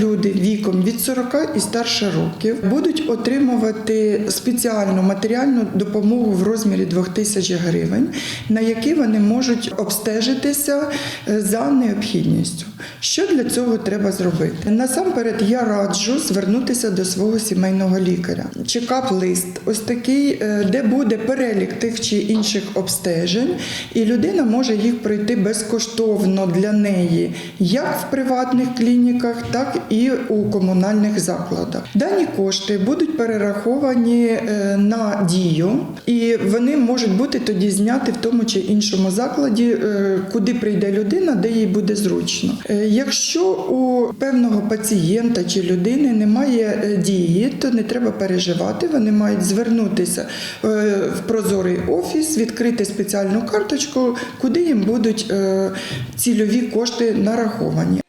Loulou. Люди віком від 40 і старше років будуть отримувати спеціальну матеріальну допомогу в розмірі 2000 гривень, на які вони можуть обстежитися е, за необхідністю. Що для цього треба зробити? Насамперед я раджу звернутися до свого сімейного лікаря. Чекап-лист, ось такий, е, де буде перелік тих чи інших обстежень, і людина може їх пройти безкоштовно для неї, як в приватних клініках, так і у комунальних закладах. Дані кошти будуть перераховані е, на дію, і вони можуть бути тоді зняті в тому чи іншому закладі, е, куди прийде людина, де їй буде зручно. Е, Якщо у певного пацієнта чи людини немає дії, то не треба переживати. Вони мають звернутися в прозорий офіс, відкрити спеціальну карточку, куди їм будуть цільові кошти нараховані.